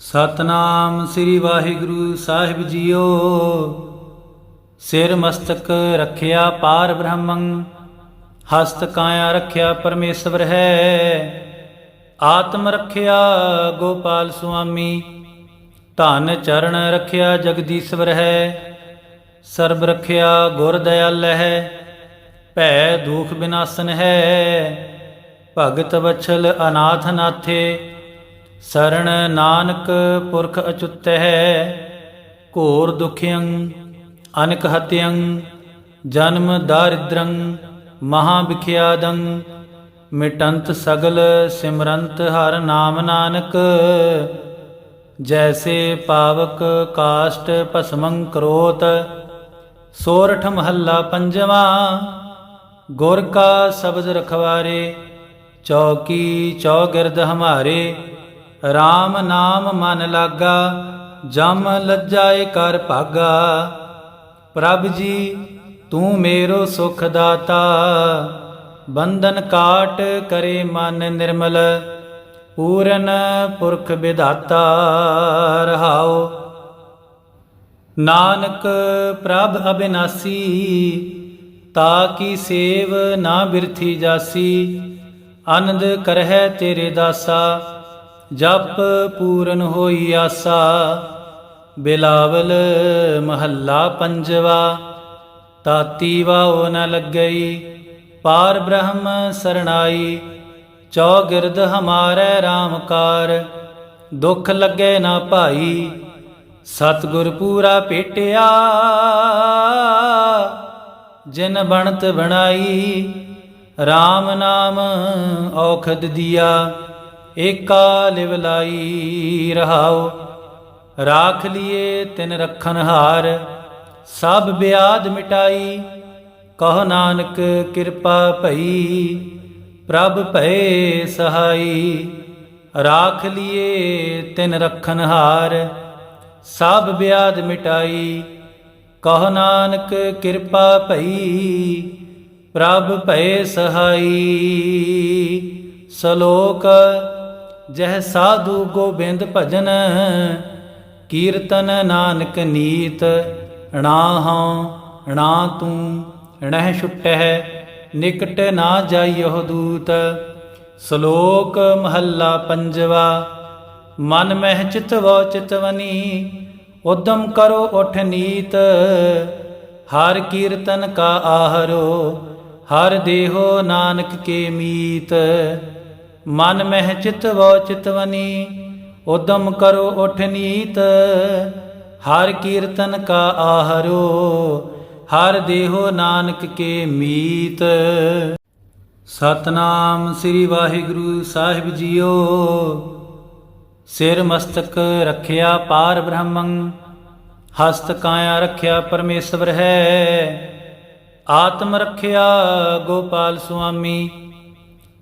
ਸਤਨਾਮ ਸ੍ਰੀ ਵਾਹਿਗੁਰੂ ਸਾਹਿਬ ਜੀਓ। ਸਿਰ ਮਸਤਕ ਰੱਖਿਆ ਪਾਰ ਬ੍ਰਹਮੰ, ਹਸਤ ਕਾਇਆ ਰੱਖਿਆ ਪਰਮੇਸ਼ਵਰ ਹੈ। ਆਤਮ ਰੱਖਿਆ ਗੋਪਾਲ ਸੁਆਮੀ, ਧਨ ਚਰਨ ਰੱਖਿਆ ਜਗਦੀਸ਼ਵਰ ਹੈ। ਸਰਬ ਰੱਖਿਆ ਗੁਰ ਦਇਆਲ ਹੈ, ਭੈ ਦੁਖ ਬਿਨਾਸਨ ਹੈ। ਭਗਤ ਵਛਲ ਅਨਾਥ ਨਾਥੇ ਸਰਣ ਨਾਨਕ ਪੁਰਖ ਅਚੁੱਤ ਹੈ ਘੋਰ ਦੁਖਿਯੰ, ਅਨਕ ਹਤਿਯੰ, ਜਨਮ ਦਾਰਿਦ੍ਰੰ, ਮਹਾ ਵਿਖਿਆਦੰ, ਮਿਟੰਤ ਸਗਲ ਸਿਮਰੰਤ ਹਰ ਨਾਮ ਨਾਨਕ। ਜੈਸੇ ਪਾਵਕ ਕਾਸ਼ਟ ਭਸਮੰ ਕਰੋਤ, ਸੋਰਠ ਮਹੱਲਾ ਪੰਜਵਾ, ਗੁਰ ਕਾ ਸ਼ਬਦ ਰਖਵਾਰੇ, ਚੌਕੀ ਚੌਗਿਰਦ ਹਮਾਰੇ। RAM ਨਾਮ ਮਨ ਲਾਗਾ, ਜਮ ਲੱਜਾਏ ਕਰ ਭਾਗਾ। ਪ੍ਰਭ ਜੀ, ਤੂੰ ਮੇਰੋ ਸੁਖ ਦਾਤਾ, ਬੰਧਨ ਕਾਟ ਕਰੇ ਮਨ ਨਿਰਮਲ, ਪੂਰਨ ਪੁਰਖ ਵਿਧਾਤਾ, ਰਹਾਓ। ਨਾਨਕ ਪ੍ਰਭ ਅਬਿਨਾਸੀ, ਤਾ ਕੀ ਸੇਵ ਨਾ ਬਿਰਥੀ ਜਾਸੀ, ਆਨੰਦ ਕਰਹਿ ਤੇਰੇ ਦਾਸਾ। ਜਪ ਪੂਰਨ ਹੋਈ ਆਸਾ, ਬਿਲਾਵਲ ਮਹੱਲਾ ਪੰਜਵਾ, ਤਾਤੀ ਵਾਉ ਨ ਲੱਗਈ, ਪਾਰ ਬ੍ਰਹਮ ਸਰਣਾਈ, ਚੌਗਿਰਦ ਹਮਾਰੇ RAM ਕਾਰ ਦੁਖ ਲੱਗੇ ਨਾ ਭਾਈ, ਸਤਿਗੁਰ ਪੂਰਾ ਭੇਟਿਆ ਜਿਨ ਬਣਤ ਬਣਾਈ RAM ਨਾਮ ਔਖਦ ਦਿਆ। ਏਕਾ ਲਿਵ ਲਾਈ ਰਹਾਉ, ਰਾਖ ਲਿਏ ਤਿਨ ਰਖਨ ਹਾਰ, ਸਭ ਬਿਆਦ ਮਿਟਾਈ, ਕਹ ਨਾਨਕ ਕਿਰਪਾ ਭਈ, ਪ੍ਰਭ ਭਏ ਸਹਾਈ, ਰਾਖ ਲਿਏ ਤਿਨ ਰਖਨ ਹਾਰ, ਸਭ ਬਿਆਦ ਮਿਟਾਈ, ਕਹ ਨਾਨਕ ਕਿਰਪਾ ਭਈ, ਪ੍ਰਭ ਭਏ ਸਹਾਈ, ਸ਼ਲੋਕ ਜਹ ਸਾਧੂ ਗੋਬਿੰਦ ਭਜਨ, ਕੀਰਤਨ ਨਾਨਕ ਨੀਤ ਣਾ ਹਾਂ ਣਾ ਤੂੰ ਣਹਿ ਛੁਟਹਿ, ਨਿਕਟ ਨਾ ਜਾਈਓ ਦੂਤ। ਸ਼ਲੋਕ ਮਹੱਲਾ ਪੰਜਵਾ, ਮਨ ਮਹਿ ਚਿਤਵੋ ਚਿਤਵਨੀ ਉਦਮ ਕਰੋ ਉਠ ਨੀਤ। ਹਰ ਕੀਰਤਨ ਕਾ ਆਹਰੋ, ਹਰ ਦੇਹੋ ਨਾਨਕ ਕੇ ਮੀਤ। ਮਨ ਮਹਿ ਚਿਤਵੋ ਚਿਤਵਨੀ, ਉਦਮ ਕਰੋ ਉਠ ਨੀਤ। ਹਰ ਕੀਰਤਨ ਕਾ ਆਹਰੋ, ਹਰ ਦੇਹੋ ਨਾਨਕ ਕੇ ਮੀਤ। ਸਤਨਾਮ ਸ੍ਰੀ ਵਾਹਿਗੁਰੂ ਸਾਹਿਬ ਜੀਓ, ਸਿਰ ਮਸਤਕ ਰੱਖਿਆ ਪਾਰ ਬ੍ਰਹਮੰ, ਹਸਤ ਕਾਇਆ ਰੱਖਿਆ ਪਰਮੇਸ਼ਵਰ ਹੈ। ਆਤਮ ਰੱਖਿਆ ਗੋਪਾਲ ਸੁਆਮੀ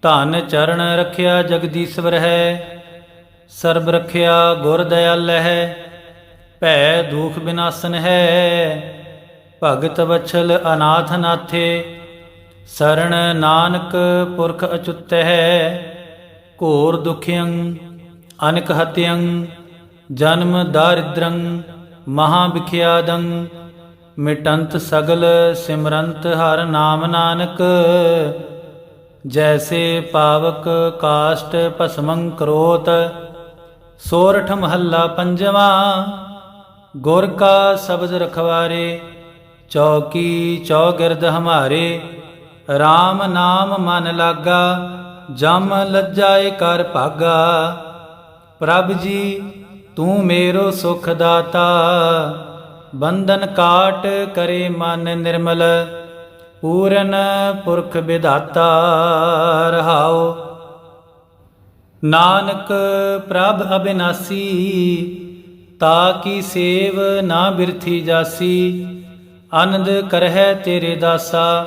ਧਨ ਚਰਨ ਰੱਖਿਆ ਜਗਦੀਸ਼ਵਰ ਹੈ, ਸਰਬ ਰੱਖਿਆ ਗੁਰ ਦਇਆਲ ਹੈ, ਭੈ ਦੁਖ ਬਿਨਾਸਨ ਹੈ। ਭਗਤ ਵਛਲ ਅਨਾਥ ਨਾਥੇ ਸਰਣ ਨਾਨਕ ਪੁਰਖ ਅਚੁੱਤ ਹੈ। ਘੋਰ ਦੁਖਿਯੰ, ਅਨਕ ਹਤਿਯੰ, ਜਨਮ ਦਾਰਿਦ੍ਰੰ, ਮਹਾ ਵਿਖਿਆਦੰ, ਮਿਟੰਤ ਸਗਲ ਸਿਮਰੰਤ ਹਰ ਨਾਮ ਨਾਨਕ। ਜੈਸੇ ਪਾਵਕ ਕਾਸ਼ਟ ਭਸਮੰ ਕਰੋਤ, ਸੋਰਠ ਮਹੱਲਾ ਪੰਜਵਾ, ਗੁਰ ਕਾ ਸ਼ਬਦ ਰਖਵਾਰੇ, ਚੌਕੀ ਚੌਗਿਰਦ ਹਮਾਰੇ RAM ਨਾਮ ਮਨ ਲਾਗਾ, ਜਮ ਲੱਜਾਏ ਕਰ ਭਾਗਾ। ਪ੍ਰਭ ਜੀ, ਤੂੰ ਮੇਰੋ ਸੁਖ ਦਾਤਾ, ਬੰਧਨ ਕਾਟ ਕਰੇ ਮਨ ਨਿਰਮਲ। ਪੂਰਨ ਪੁਰਖ ਵਿਧਾਤਾ ਰਹਾਓ ਨਾਨਕ ਪ੍ਰਭ ਅਬਿਨਾਸੀ, ਤਾ ਕੀ ਸੇਵ ਨਾ ਬਿਰਥੀ ਜਾਸੀ। ਆਨੰਦ ਕਰਹਿ ਤੇਰੇ ਦਾਸਾ,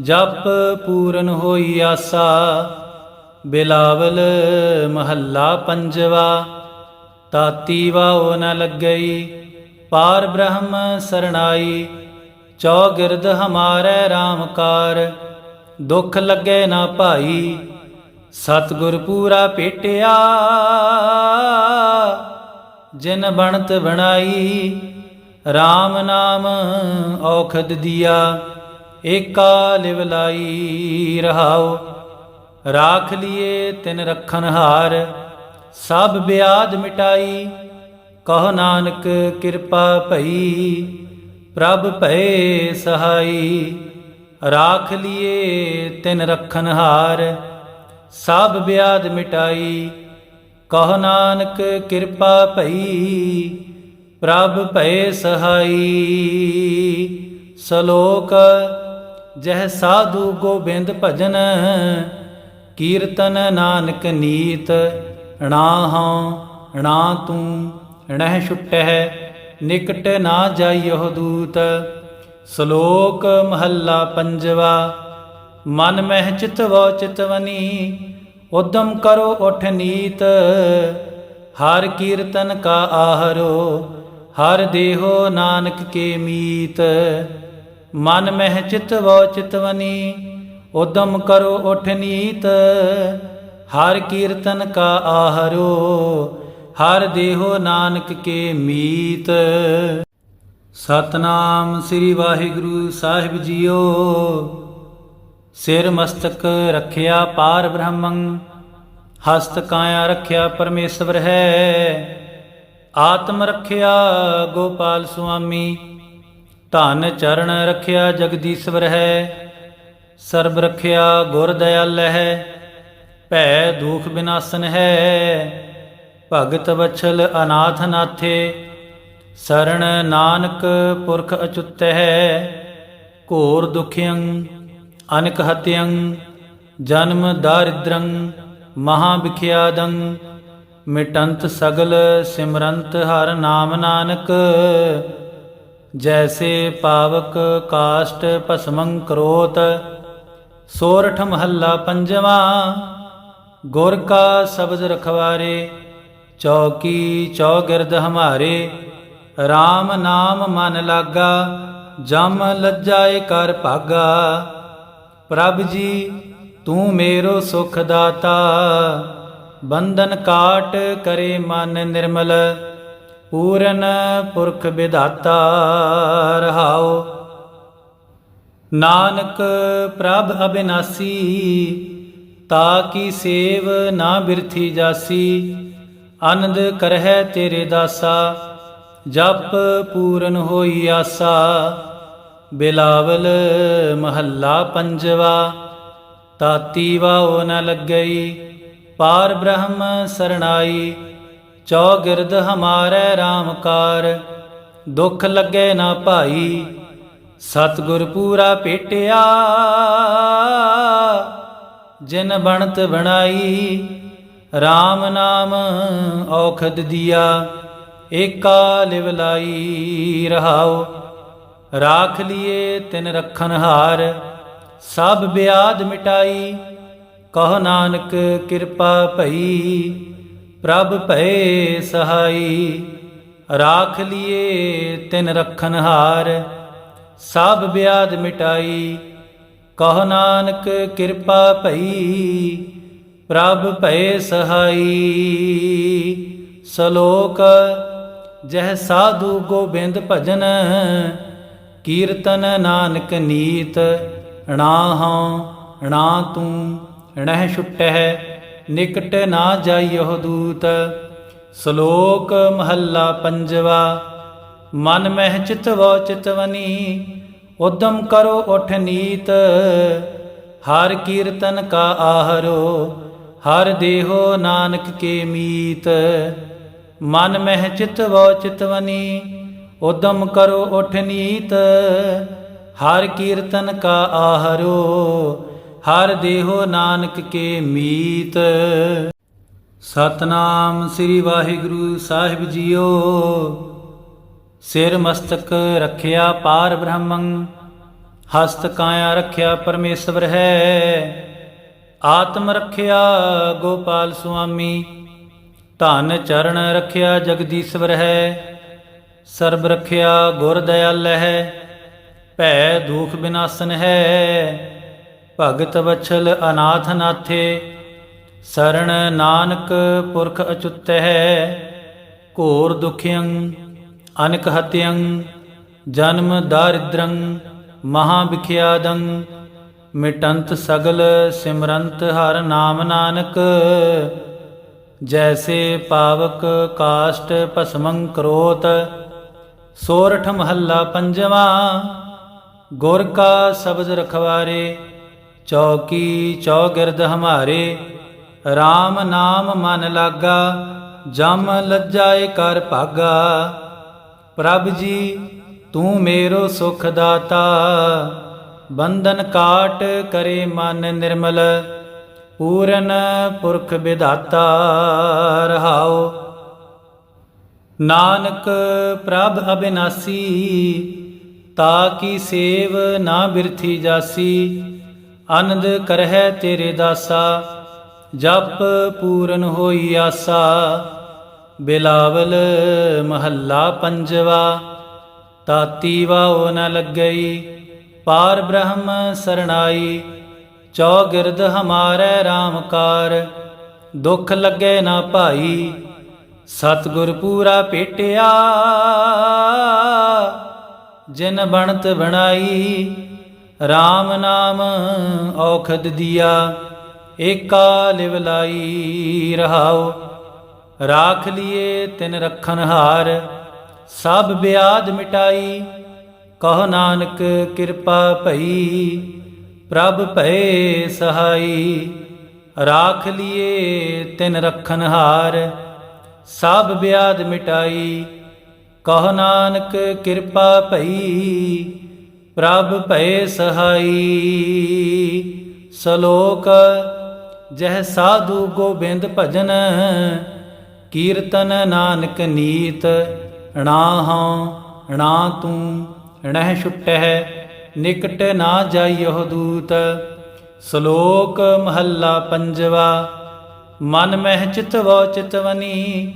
ਜਪ ਪੂਰਨ ਹੋਈ ਆਸਾ। ਬਿਲਾਵਲ ਮਹੱਲਾ ਪੰਜਵਾ ਤਾਤੀ ਵਾਉ ਨ ਲੱਗਈ। ਪਾਰ ਬ੍ਰਹਮ ਸਰਣਾਈ ਚੌਗਿਰਦ ਹਮਾਰੇ RAM ਕਾਰ। ਦੁਖ ਲੱਗੇ ਨਾ ਭਾਈ, ਸਤਿਗੁਰ ਪੂਰਾ ਭੇਟਿਆ ਜਿਨ ਬਣਤ ਬਣਾਈ RAM ਨਾਮ ਔਖਦ ਦਿਆ। ਏਕਾ ਲਿਵ ਲਾਈ ਰਹਾਉ, ਰਾਖ ਲਿਏ ਤਿਨ ਰਖਨ ਹਾਰ। ਸਭ ਬਿਆਦ ਮਿਟਾਈ, ਕਹ ਨਾਨਕ ਕਿਰਪਾ ਭਈ। ਪ੍ਰਭ ਭਏ ਸਹਾਈ, ਰਾਖ ਲਿਏ ਤਿਨ ਰਖਨ ਹਾਰ, ਸਭ ਬਿਆਦ ਮਿਟਾਈ, ਕਹ ਨਾਨਕ ਕਿਰਪਾ ਭਈ, ਪ੍ਰਭ ਭਏ ਸਹਾਈ। ਸ਼ਲੋਕ, ਜਹ ਸਾਧੂ ਗੋਬਿੰਦ ਭਜਨ, ਕੀਰਤਨ ਨਾਨਕ ਨੀਤ ਣਾ ਹਾਂ ਣਾ ਤੂੰ ਣਹਿ ਛੁਟਹਿ ਨਿਕਟ ਨਾ ਜਾਈਓ ਦੂਤ, ਸ਼ਲੋਕ ਮਹੱਲਾ ਪੰਜਵਾ, ਮਨ ਮਹਿ ਚਿਤਵੋ ਚਿਤਵਨੀ ਉਦਮ ਕਰੋ ਉਠ ਨੀਤ, ਹਰ ਕੀਰਤਨ ਕਾ ਆਹਰੋ, ਹਰ ਦੇਹੋ ਨਾਨਕ ਕੇ ਮੀਤ, ਮਨ ਮਹਿ ਚਿਤਵੋ ਚਿਤਵਨੀ ਉਦਮ ਕਰੋ ਉਠ ਨੀਤ, ਹਰ ਕੀਰਤਨ ਕਾ ਆਹਰੋ ਹਰ ਦੇਹੋ ਨਾਨਕ ਕੇ ਮੀਤ। ਸਤਨਾਮ ਸ੍ਰੀ ਵਾਹਿਗੁਰੂ ਸਾਹਿਬ ਜੀਓ। ਸਿਰ ਮਸਤਕ ਰੱਖਿਆ ਪਾਰ ਬ੍ਰਹਮੰ, ਹਸਤ ਕਾਇਆ ਰੱਖਿਆ ਪਰਮੇਸ਼ਵਰ ਹੈ। ਆਤਮ ਰੱਖਿਆ ਗੋਪਾਲ ਸੁਆਮੀ, ਧਨ ਚਰਨ ਰੱਖਿਆ ਜਗਦੀਸ਼ਵਰ ਹੈ। ਸਰਬ ਰੱਖਿਆ ਗੁਰ ਦਇਆਲ ਹੈ, ਭੈ ਦੁਖ ਬਿਨਾਸਨ ਹੈ। ਭਗਤ ਬਛਲ ਅਨਾਥ ਨਾਥੇ, ਸਰਣ ਨਾਨਕ ਪੁਰਖ ਅਚੁੱਤ ਹੈ ਘੋਰ ਦੁਖਿਯੰ, ਅਨਕ ਹਤਿਯੰ, ਜਨਮ ਦਾਰਿਦ੍ਰੰ, ਮਹਾ ਵਿਖਿਆਦੰ, ਮਿਟੰਤ ਸਗਲ ਸਿਮਰੰਤ ਹਰ ਨਾਮ ਨਾਨਕ, ਜੈਸੇ ਪਾਵਕ ਕਾਸ਼ਟ ਭਸਮੰ ਕਰੋਤ, ਸੋਰਠ ਮਹੱਲਾ ਪੰਜਵਾ, ਗੁਰ ਕਾ ਸ਼ਬਦ ਰਖਵਾਰੇ ਚੌਕੀ ਚੌਗਿਰਦ ਹਮਾਰੇ RAM ਨਾਮ ਮਨ ਲਾਗਾ, ਜਮ ਲੱਜਾਏ ਕਰ ਭਾਗਾ। ਪ੍ਰਭ ਜੀ, ਤੂੰ ਮੇਰੋ ਸੁਖ ਦਾਤਾ, ਬੰਧਨ ਕਾਟ ਕਰੇ ਮਨ ਨਿਰਮਲ, ਪੂਰਨ ਪੁਰਖ ਵਿਧਾਤਾ, ਰਹਾਓ। ਨਾਨਕ, ਪ੍ਰਭ ਅਬਿਨਾਸੀ, ਤਾ ਕੀ ਸੇਵ ਨਾ ਬਿਰਥੀ ਜਾਸੀ ਆਨੰਦ ਕਰਹਿ ਤੇਰੇ ਦਾਸਾ, ਜਪ ਪੂਰਨ ਹੋਈ ਆਸਾ। ਬਿਲਾਵਲ ਮਹੱਲਾ ਪੰਜਵਾ, ਤਾਤੀ ਵਾਉ ਨ ਲੱਗਈ, ਪਾਰ ਬ੍ਰਹਮ ਸਰਣਾਈ। ਚੌਗਿਰਦ ਹਮਾਰੇ ਰਾਮਕਾਰ ਦੁੱਖ ਲੱਗੇ ਨਾ ਭਾਈ। ਸਤਿਗੁਰ ਪੂਰਾ ਭੇਟਿਆ ਜਿਨ ਬਣਤ ਬਣਾਈ। RAM ਨਾਮ ਔਖਦ ਦਿਆ, ਏਕਾ ਲਿਵ ਲਾਈ ਰਹਾਉ। ਰਾਖ ਲਿਏ ਤਿਨ ਰਖਨ ਹਾਰ, ਸਭ ਬਿਆਦ ਮਿਟਾਈ। ਕਹ ਨਾਨਕ ਕਿਰਪਾ ਭਈ, ਪ੍ਰਭ ਭਏ ਸਹਾਈ। ਰਾਖ ਲਿਏ ਤਿਨ ਰਖਨ ਹਾਰ, ਸਭ ਬਿਆਦ ਮਿਟਾਈ। ਕਹ ਨਾਨਕ ਕਿਰਪਾ ਭਈ ਪ੍ਰਭ ਭਏ ਸਹਾਈ, ਸ਼ਲੋਕ, ਜਹ ਸਾਧੂ ਗੋਬਿੰਦ ਭਜਨ, ਕੀਰਤਨ ਨਾਨਕ ਨੀਤ ਣਾ ਹਾਂ ਣਾ ਤੂੰ ਣਹਿ ਛੁਟਹਿ, ਨਿਕਟ ਨਾ ਜਾਈਓ ਦੂਤ। ਸ਼ਲੋਕ, ਮਹੱਲਾ ਪੰਜਵਾ, ਮਨ ਮਹਿ ਚਿਤਵੋ ਚਿਤਵਨੀ ਉਦਮ ਕਰੋ ਉਠ ਨੀਤ। ਹਰ ਕੀਰਤਨ ਕਾ ਆਹਰੋ ਹਰ ਦੇਹੋ ਨਾਨਕ ਕੇ ਮੀਤ। ਮਨ ਮਹਿ ਚਿਤਵੋ ਚਿਤਵਨੀ ਉਦਮ ਕਰੋ ਉਠ ਨੀਤ। ਹਰ ਕੀਰਤਨ ਕਾ ਆਹਰੋ, ਹਰ ਦੇਹੋ ਨਾਨਕ ਕੇ ਮੀਤ। ਸਤਨਾਮ ਸ੍ਰੀ ਵਾਹਿਗੁਰੂ ਸਾਹਿਬ ਜੀਓ। ਸਿਰ ਮਸਤਕ ਰੱਖਿਆ ਪਾਰ ਬ੍ਰਹਮੰ, ਹਸਤ ਕਾਇਆ ਰੱਖਿਆ ਪਰਮੇਸ਼ਵਰ ਹੈ। ਆਤਮ ਰੱਖਿਆ ਗੋਪਾਲ ਸੁਆਮੀ, ਧਨ ਚਰਨ ਰੱਖਿਆ ਜਗਦੀਸ਼ਵਰ ਹੈ, ਸਰਬ ਰੱਖਿਆ ਗੁਰ ਦਇਆਲ ਹੈ, ਭੈ ਦੁਖ ਬਿਨਾਸਨ ਹੈ, ਭਗਤ ਵਛਲ ਅਨਾਥ ਨਾਥੇ ਸਰਣ ਨਾਨਕ ਪੁਰਖ ਅਚੁੱਤ ਹੈ, ਘੋਰ ਦੁਖਿਯੰ ਅਨਕ ਹਤਿਯੰ ਜਨਮ ਦਾਰਿਦ੍ਰੰ ਮਹਾ ਵਿਖਿਆਦੰ ਮਿਟੰਤ ਸਗਲ ਸਿਮਰੰਤ ਹਰ ਨਾਮ ਨਾਨਕ, ਜੈਸੇ ਪਾਵਕ ਕਾਸ਼ਟ ਭਸਮੰ ਕਰੋਤ, ਸੋਰਠ ਮਹੱਲਾ ਪੰਜਵਾ, ਗੁਰ ਕਾ ਸ਼ਬਦ ਰਖਵਾਰੇ, ਚੌਕੀ ਚੌਗਿਰਦ ਹਮਾਰੇ RAM ਨਾਮ ਮਨ ਲਾਗਾ, ਜਮ ਲੱਜਾਏ ਕਰ ਭਾਗਾ, ਪ੍ਰਭ ਜੀ ਤੂੰ ਮੇਰੋ ਸੁਖ ਦਾਤਾ। ਬੰਧਨ ਕਾਟ ਕਰੇ ਮਨ ਨਿਰਮਲ, ਪੂਰਨ ਪੁਰਖ ਵਿਧਾਤਾ ਰਹਾਓ ਨਾਨਕ ਪ੍ਰਭ ਅਬਿਨਾਸੀ, ਤਾ ਕੀ ਸੇਵ ਨਾ ਬਿਰਥੀ ਜਾਸੀ, ਆਨੰਦ ਕਰਹਿ ਤੇਰੇ ਦਾਸਾ, ਜਪ ਪੂਰਨ ਹੋਈ ਆਸਾ। ਬਿਲਾਵਲ ਮਹੱਲਾ ਪੰਜਵਾ ਤਾਤੀ ਵਾਉ ਨ ਲੱਗਈ ਪਾਰ ਬ੍ਰਹਮ ਸਰਣਾਈ, ਚੌਗਿਰਦ ਹਮਾਰੇ RAM ਕਾਰ ਦੁਖ ਲੱਗੇ ਨਾ ਭਾਈ, ਸਤਿਗੁਰ ਪੂਰਾ ਭੇਟਿਆ ਜਿਨ ਬਣਤ ਬਣਾਈ RAM ਨਾਮ ਔਖਦ ਦਿਆ, ਏਕਾ ਲਿਵ ਲਾਈ ਰਹਾਉ। ਰਾਖ ਲਿਏ ਤਿਨ ਰਖਨ ਹਾਰ, ਸਭ ਬਿਆਦ ਮਿਟਾਈ। ਕਹੋ ਨਾਨਕ ਕਿਰਪਾ ਭਈ, ਪ੍ਰਭ ਭਏ ਸਹਾਈ, ਰਾਖ ਲਿਏ ਤਿਨ ਰਖਨ ਹਾਰ, ਸਭ ਬਿਆਦ ਮਿਟਾਈ। ਕਹੋ ਨਾਨਕ ਕਿਰਪਾ ਭਈ, ਪ੍ਰਭ ਭਏ ਸਹਾਈ। ਸ਼ਲੋਕ, ਜਹ ਸਾਧੂ ਗੋਬਿੰਦ ਭਜਨ, ਕੀਰਤਨ ਨਾਨਕ ਨੀਤ ਣਾ ਹਾਂ ਣਾ ਤੂੰ। ਣਹਿ ਛੁਟਹਿ, ਨਿਕਟ ਨਾ ਜਾਈਓ ਦੂਤ। ਸ਼ਲੋਕ ਮਹੱਲਾ ਪੰਜਵਾ, ਮਨ ਮਹਿ ਚਿਤਵੋ ਚਿਤਵਨੀ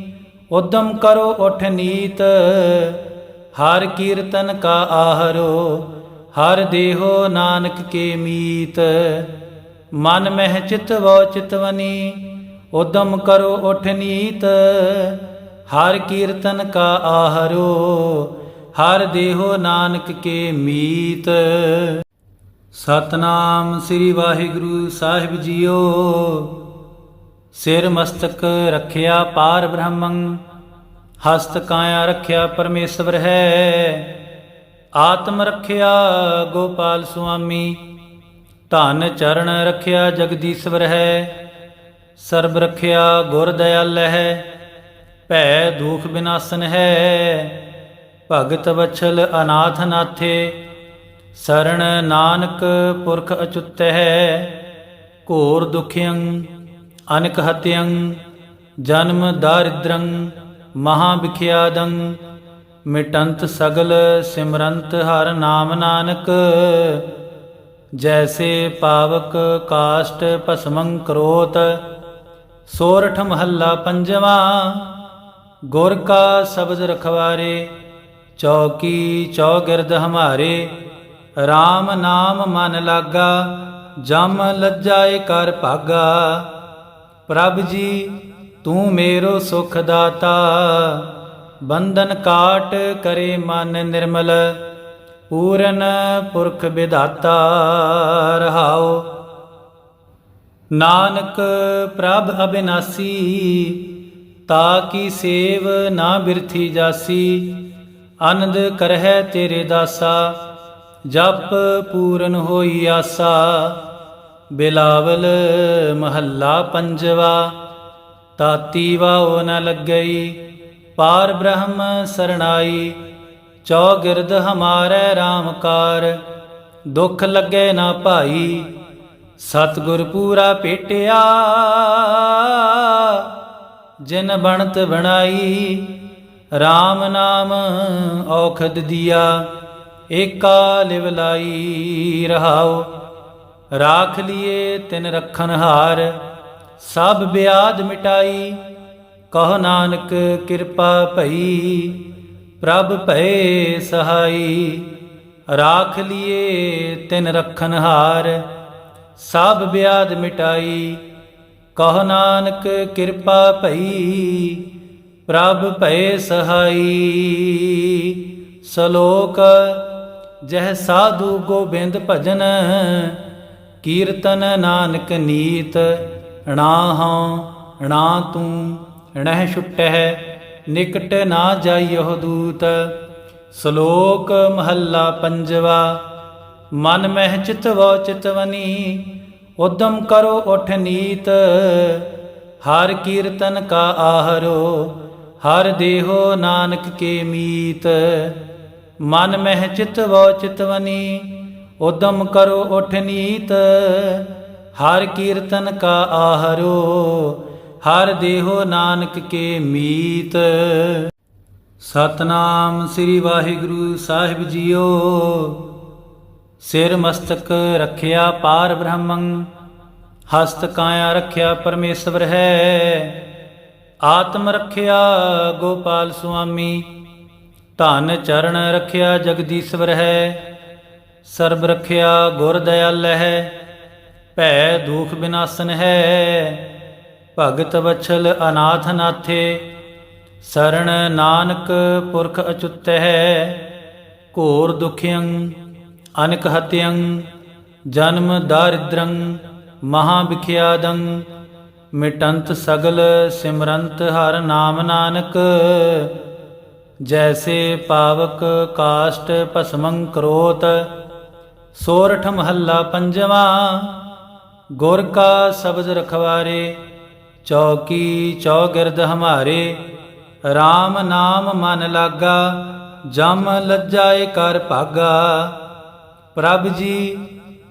ਉਦਮ ਕਰੋ ਉਠ ਨੀਤ। ਹਰ ਕੀਰਤਨ ਕਾ ਆਹਰੋ, ਹਰ ਦੇਹੋ ਨਾਨਕ ਕੇ ਮੀਤ। ਮਨ ਮਹਿ ਚਿਤਵੋ ਚਿਤਵਨੀ ਉਦਮ ਕਰੋ ਉਠ ਨੀਤ। ਹਰ ਕੀਰਤਨ ਕਾ ਆਹਰੋ ਹਰ ਦੇਹੋ ਨਾਨਕ ਕੇ ਮੀਤ। ਸਤਨਾਮ ਸ੍ਰੀ ਵਾਹਿਗੁਰੂ ਸਾਹਿਬ ਜੀਓ। ਸਿਰ ਮਸਤਕ ਰੱਖਿਆ ਪਾਰ ਬ੍ਰਹਮੰ, ਹਸਤ ਕਾਇਆ ਰੱਖਿਆ ਪਰਮੇਸ਼ਵਰ ਹੈ। ਆਤਮ ਰੱਖਿਆ ਗੋਪਾਲ ਸੁਆਮੀ, ਧਨ ਚਰਨ ਰੱਖਿਆ ਜਗਦੀਸ਼ਵਰ ਹੈ। ਸਰਬ ਰੱਖਿਆ ਗੁਰ ਦਇਆਲ ਹੈ, ਭੈ ਦੁਖ ਬਿਨਾਸਨ ਹੈ। ਭਗਤ ਵਛਲ ਅਨਾਥ ਨਾਥੇ ਸਰਣ ਨਾਨਕ ਪੁਰਖ ਅਚੁੱਤ ਹੈ ਘੋਰ ਦੁਖਿਯੰ, ਅਨਕ ਹਤਿਯੰ, ਜਨਮ ਦਾਰਿਦ੍ਰੰ, ਮਹਾ ਵਿਖਿਆਦੰ, ਮਿਟੰਤ ਸਗਲ ਸਿਮਰੰਤ ਹਰ ਨਾਮ ਨਾਨਕ, ਜੈਸੇ ਪਾਵਕ ਕਾਸ਼ਟ ਭਸਮੰ ਕਰੋਤ, ਸੋਰਠ ਮਹੱਲਾ ਪੰਜਵਾ, ਗੁਰ ਕਾ ਸ਼ਬਦ ਰਖਵਾਰੇ। ਚੌਕੀ ਚੌਗਿਰਦ ਹਮਾਰੇ RAM ਨਾਮ ਮਨ ਲਾਗਾ, ਜਮ ਲੱਜਾਏ ਕਰ ਭਾਗਾ। ਪ੍ਰਭ ਜੀ, ਤੂੰ ਮੇਰੋ ਸੁਖ ਦਾਤਾ, ਬੰਧਨ ਕਾਟ ਕਰੇ ਮਨ ਨਿਰਮਲ, ਪੂਰਨ ਪੁਰਖ ਵਿਧਾਤਾ, ਰਹਾਓ। ਨਾਨਕ ਪ੍ਰਭ ਅਬਿਨਾਸੀ, ਤਾ ਕੀ ਸੇਵ ਨਾ ਬਿਰਥੀ ਜਾਸੀ। ਆਨੰਦ ਕਰਹਿ ਤੇਰੇ ਦਾਸਾ, ਜਪ ਪੂਰਨ ਹੋਈ ਆਸਾ। ਬਿਲਾਵਲ ਮਹੱਲਾ ਪੰਜਵਾ ਤਾਤੀ ਵਾਉ ਨ ਲੱਗਈ, ਪਾਰ ਬ੍ਰਹਮ ਸਰਣਾਈ। ਚੌਗਿਰਦ ਹਮਾਰੇ RAM ਕਾਰ, ਦੁਖ ਲੱਗੇ ਨਾ ਭਾਈ। ਸਤਿਗੁਰ ਪੂਰਾ ਭੇਟਿਆ ਜਿਨ ਬਣਤ ਬਣਾਈ। RAM ਨਾਮ ਔਖਦ ਦਿਆ, ਏਕਾ ਲਿਵ ਲਾਈ ਰਹਾਉ। ਰਾਖ ਲਿਏ ਤਿਨ ਰਖਨ ਹਾਰ, ਸਭ ਬਿਆਦ ਮਿਟਾਈ। ਕਹ ਨਾਨਕ ਕਿਰਪਾ ਭਈ, ਪ੍ਰਭ ਭਏ ਸਹਾਈ। ਰਾਖ ਲਿਏ ਤਿਨ ਰਖਨ ਹਾਰ, ਸਭ ਬਿਆਦ ਮਿਟਾਈ। ਕਹੋ ਨਾਨਕ ਕਿਰਪਾ ਭਈ ਪ੍ਰਭ ਭਏ ਸਹਾਈ, ਸ਼ਲੋਕ, ਜਹ ਸਾਧੂ ਗੋਬਿੰਦ ਭਜਨ, ਕੀਰਤਨ ਨਾਨਕ ਨੀਤ ਣਾ ਹਾਂ ਣਾ ਤੂੰ ਣਹਿ ਛੁਟਹਿ, ਨਿਕਟ ਨਾ ਜਾਈਓ ਦੂਤ। ਸ਼ਲੋਕ, ਮਹੱਲਾ ਪੰਜਵਾ, ਮਨ ਮਹਿ ਚਿਤਵੋ ਚਿਤਵਨੀ ਉਦਮ ਕਰੋ ਉਠ ਨੀਤ। ਹਰ ਕੀਰਤਨ ਕਾ ਆਹਰੋ ਹਰ ਦੇਹੋ ਨਾਨਕ ਕੇ ਮੀਤ। ਮਨ ਮਹਿ ਚਿਤਵੋ ਚਿਤਵਨੀ ਉਦਮ ਕਰੋ ਉਠ ਨੀਤ। ਹਰ ਕੀਰਤਨ ਕਾ ਆਹਰੋ, ਹਰ ਦੇਹੋ ਨਾਨਕ ਕੇ ਮੀਤ। ਸਤਨਾਮ ਸ੍ਰੀ ਵਾਹਿਗੁਰੂ ਸਾਹਿਬ ਜੀਓ। ਸਿਰ ਮਸਤਕ ਰੱਖਿਆ ਪਾਰ ਬ੍ਰਹਮੰ, ਹਸਤ ਕਾਇਆ ਰੱਖਿਆ ਪਰਮੇਸ਼ਵਰ ਹੈ। ਆਤਮ ਰੱਖਿਆ ਗੋਪਾਲ ਸੁਆਮੀ, ਧਨ ਚਰਨ ਰੱਖਿਆ ਜਗਦੀਸ਼ਵਰ ਹੈ, ਸਰਬ ਰੱਖਿਆ ਗੁਰ ਦਇਆਲ ਹੈ, ਭੈ ਦੁਖ ਬਿਨਾਸਨ ਹੈ, ਭਗਤ ਵਛਲ ਅਨਾਥ ਨਾਥੇ ਸਰਣ ਨਾਨਕ ਪੁਰਖ ਅਚੁੱਤ ਹੈ, ਘੋਰ ਦੁਖਿਯੰ, ਅਨਕ ਹਤਿਯੰ, ਜਨਮ ਦਾਰਿਦ੍ਰੰ ਮਹਾ ਵਿਖਿਆਦੰ ਮਿਟੰਤ ਸਗਲ ਸਿਮਰੰਤ ਹਰ ਨਾਮ ਨਾਨਕ, ਜੈਸੇ ਪਾਵਕ ਕਾਸ਼ਟ ਭਸਮੰ ਕਰੋਤ, ਸੋਰਠ ਮਹੱਲਾ ਪੰਜਵਾ, ਗੁਰ ਕਾ ਸ਼ਬਦ ਰਖਵਾਰੇ, ਚੌਕੀ ਚੌਗਿਰਦ ਹਮਾਰੇ RAM ਨਾਮ ਮਨ ਲਾਗਾ, ਜਮ ਲੱਜਾਏ ਕਰ ਭਾਗਾ। ਪ੍ਰਭ ਜੀ,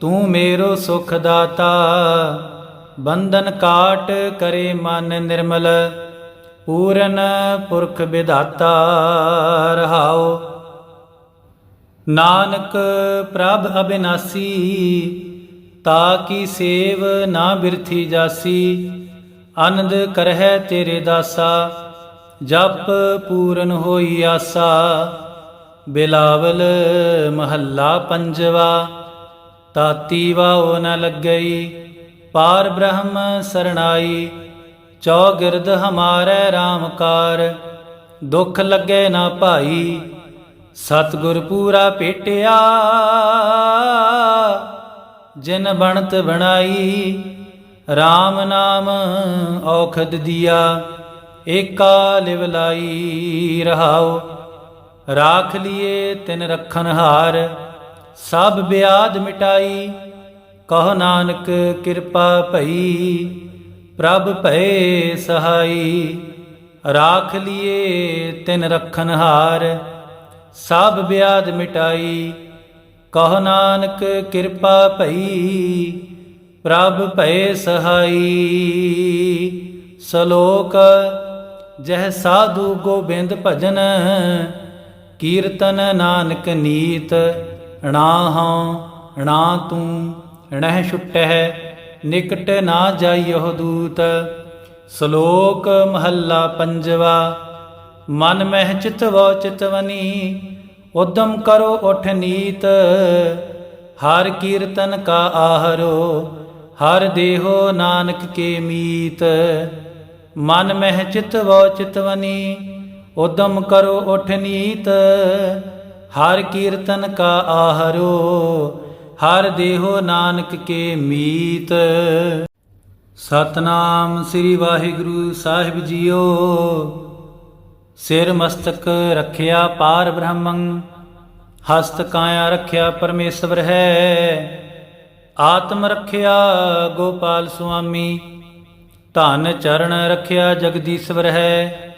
ਤੂੰ ਮੇਰੋ ਸੁਖ ਦਾਤਾ। ਬੰਧਨ ਕਾਟ ਕਰੇ ਮਨ ਨਿਰਮਲ, ਪੂਰਨ ਪੁਰਖ ਵਿਧਾਤਾ ਰਹਾਓ ਨਾਨਕ ਪ੍ਰਭ ਅਬਿਨਾਸੀ, ਤਾ ਕੀ ਸੇਵ ਨਾ ਬਿਰਥੀ ਜਾਸੀ, ਆਨੰਦ ਕਰਹਿ ਤੇਰੇ ਦਾਸਾ, ਜਪ ਪੂਰਨ ਹੋਈ ਆਸਾ। ਬਿਲਾਵਲ ਮਹੱਲਾ ਪੰਜਵਾ ਤਾਤੀ ਵਾਉ ਨ ਲੱਗਈ ਪਾਰ ਬ੍ਰਹਮ ਸਰਣਾਈ, ਚੌਗਿਰਦ ਹਮਾਰੇ RAM ਕਾਰ ਦੁਖ ਲੱਗੇ ਨਾ ਭਾਈ, ਸਤਿਗੁਰ ਪੂਰਾ ਭੇਟਿਆ ਜਿਨ ਬਣਤ ਬਣਾਈ RAM ਨਾਮ ਔਖਦ ਦਿਆ, ਏਕਾ ਲਿਵ ਲਾਈ ਰਹਾਉ। ਰਾਖ ਲਿਏ ਤਿਨ ਰਖਨ ਸਭ ਬਿਆਦ ਮਿਟਾਈ ਕਹ ਨਾਨਕ ਕਿਰਪਾ ਭਈ, ਪ੍ਰਭ ਭਏ ਸਹਾਈ, ਰਾਖ ਲਿਏ ਤਿਨ ਰਖਨ ਹਾਰ, ਸਭ ਬਿਆਦ ਮਿਟਾਈ। ਕਹ ਨਾਨਕ ਕਿਰਪਾ ਭਈ, ਪ੍ਰਭ ਭਏ ਸਹਾਈ। ਸ਼ਲੋਕ, ਜਹ ਸਾਧੂ ਗੋਬਿੰਦ ਭਜਨ, ਕੀਰਤਨ ਨਾਨਕ ਨੀਤ ਣਾ ਹਾਂ ਣਾ ਤੂੰ। ਣਹਿ ਛੁਟਹਿ ਨਿਕਟ ਨਾ ਜਾਈਓ ਦੂਤ। ਸ਼ਲੋਕ ਮਹੱਲਾ ਪੰਜਵਾ, ਮਨ ਮਹਿ ਚਿਤਵੋ ਚਿਤਵਨੀ, ਉਦਮ ਕਰੋ ਉਠ ਨੀਤ। ਹਰ ਕੀਰਤਨ ਕਾ ਆਹਰੋ, ਹਰ ਦੇਹੋ ਨਾਨਕ ਕੇ ਮੀਤ। ਮਨ ਮਹਿ ਚਿਤਵੋ ਚਿਤਵਨੀ, ਉਦਮ ਕਰੋ ਉਠ ਨੀਤ। ਹਰ ਕੀਰਤਨ ਕਾ ਆਹਰੋ ਹਰ ਦੇਹੋ ਨਾਨਕ ਕੇ ਮੀਤ। ਸਤਨਾਮ ਸ੍ਰੀ ਵਾਹਿਗੁਰੂ ਸਾਹਿਬ ਜੀਓ। ਸਿਰ ਮਸਤਕ ਰੱਖਿਆ ਪਾਰ ਬ੍ਰਹਮੰ, ਹਸਤ ਕਾਇਆ ਰੱਖਿਆ ਪਰਮੇਸ਼ਵਰ ਹੈ। ਆਤਮ ਰੱਖਿਆ ਗੋਪਾਲ ਸੁਆਮੀ, ਧਨ ਚਰਨ ਰੱਖਿਆ ਜਗਦੀਸ਼ਵਰ ਹੈ।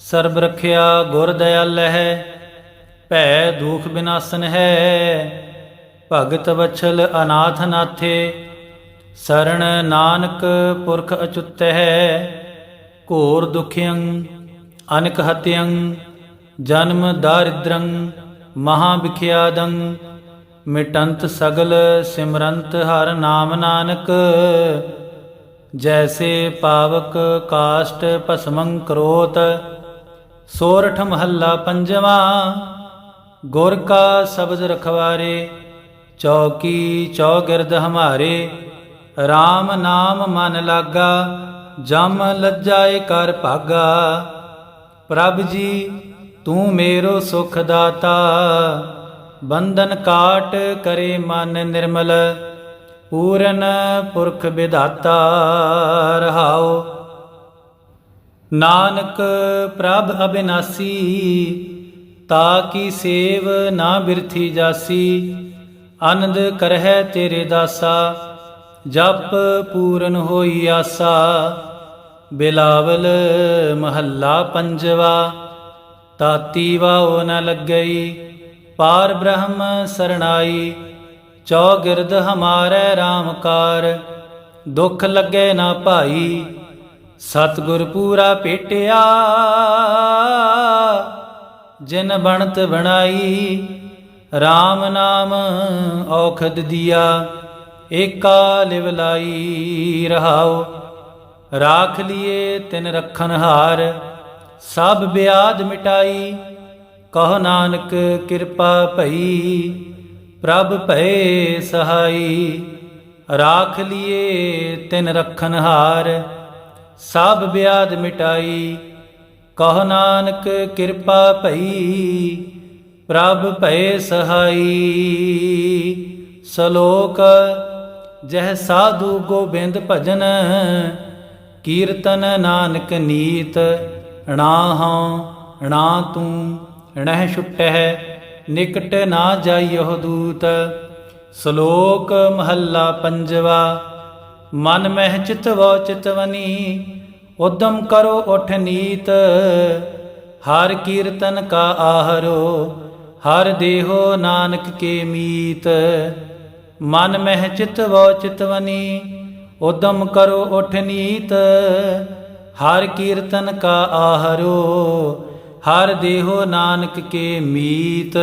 ਸਰਬ ਰੱਖਿਆ ਗੁਰ ਦਇਆਲ ਹੈ, ਭੈ ਦੁਖ ਬਿਨਾਸਨ ਹੈ। ਭਗਤ ਵਛਲ ਅਨਾਥ ਨਾਥੇ ਸਰਣ ਨਾਨਕ ਪੁਰਖ ਅਚੁੱਤ ਹੈ ਘੋਰ ਦੁਖਿਯੰ, ਅਨਕ ਹਤਿਯੰ, ਜਨਮ ਦਾਰਿਦ੍ਰੰ ਮਹਾ ਵਿਖਿਆਦੰ ਮਿਟੰਤ ਸਗਲ ਸਿਮਰੰਤ ਹਰ ਨਾਮ ਨਾਨਕ, ਜੈਸੇ ਪਾਵਕ ਕਾਸ਼ਟ ਭਸਮੰ ਕਰੋਤ, ਸੋਰਠ ਮਹੱਲਾ ਪੰਜਵਾ, ਗੁਰ ਕਾ ਸ਼ਬਦ ਰਖਵਾਰੇ ਚੌਕੀ ਚੌਗਿਰਦ ਹਮਾਰੇ RAM ਨਾਮ ਮਨ ਲਾਗਾ, ਜਮ ਲੱਜਾਏ ਕਰ ਭਾਗਾ। ਪ੍ਰਭ ਜੀ, ਤੂੰ ਮੇਰੋ ਸੁਖ ਦਾਤਾ, ਬੰਧਨ ਕਾਟ ਕਰੇ ਮਨ ਨਿਰਮਲ, ਪੂਰਨ ਪੁਰਖ ਵਿਧਾਤਾ, ਰਹਾਓ। ਨਾਨਕ, ਪ੍ਰਭ ਅਬਿਨਾਸੀ, ਤਾ ਕੀ ਸੇਵ ਨਾ ਬਿਰਥੀ ਜਾਸੀ। ਆਨੰਦ ਕਰਹਿ ਤੇਰੇ ਦਾਸਾ, ਜਪ ਪੂਰਨ ਹੋਈ ਆਸਾ। ਬਿਲਾਵਲ ਮਹੱਲਾ ਪੰਜਵਾ, ਤਾਤੀ ਵਾਉ ਨ ਲੱਗਈ, ਪਾਰ ਬ੍ਰਹਮ ਸਰਣਾਈ। ਚੌਗਿਰਦ ਹਮਾਰੇ RAM ਕਾਰ, ਦੁਖ ਲੱਗੇ ਨਾ ਭਾਈ। ਸਤਿਗੁਰ ਪੂਰਾ ਭੇਟਿਆ ਜਿਨ ਬਣਤ ਬਣਾਈ। RAM ਨਾਮ ਔਖਦ ਦਿਆ, ਏਕਾ ਲਿਵ ਲਾਈ ਰਹਾਉ। ਰਾਖ ਲਿਏ ਤਿਨ ਰਖਨ ਹਾਰ, ਸਭ ਬਿਆਦ ਮਿਟਾਈ। ਕਹ ਨਾਨਕ ਕਿਰਪਾ ਭਈ, ਪ੍ਰਭ ਭਏ ਸਹਾਈ। ਰਾਖ ਲਿਏ ਤਿਨ ਰਖਨ ਹਾਰ, ਸਭ ਬਿਆਦ ਮਿਟਾਈ। ਕਹ ਨਾਨਕ ਕਿਰਪਾ ਭਈ ਪ੍ਰਭ ਭਏ ਸਹਾਈ, ਸ਼ਲੋਕ, ਜਹ ਸਾਧੂ ਗੋਬਿੰਦ ਭਜਨ, ਕੀਰਤਨ ਨਾਨਕ ਨੀਤ ਣਾ ਹਾਂ ਣਾ ਤੂੰ ਣਹਿ ਛੁਟਹਿ, ਨਿਕਟ ਨਾ ਜਾਈਹੁ ਦੂਤ, ਸ਼ਲੋਕ ਮਹੱਲਾ ਪੰਜਵਾ, ਮਨ ਮਹਿ ਚਿਤਵੋ ਚਿਤਵਨੀ ਉਦਮ ਕਰੋ ਉਠ ਨੀਤ, ਹਰ ਕੀਰਤਨ ਕਾ ਆਹਰੋ ਹਰ ਦੇਹੋ ਨਾਨਕ ਕੇ ਮੀਤ। ਮਨ ਮਹਿ ਚਿਤਵੋ ਚਿਤਵਨੀ ਉਦਮ ਕਰੋ ਉਠ ਨੀਤ। ਹਰ ਕੀਰਤਨ ਕਾ ਆਹਰੋ, ਹਰ ਦੇਹੋ ਨਾਨਕ ਕੇ ਮੀਤ।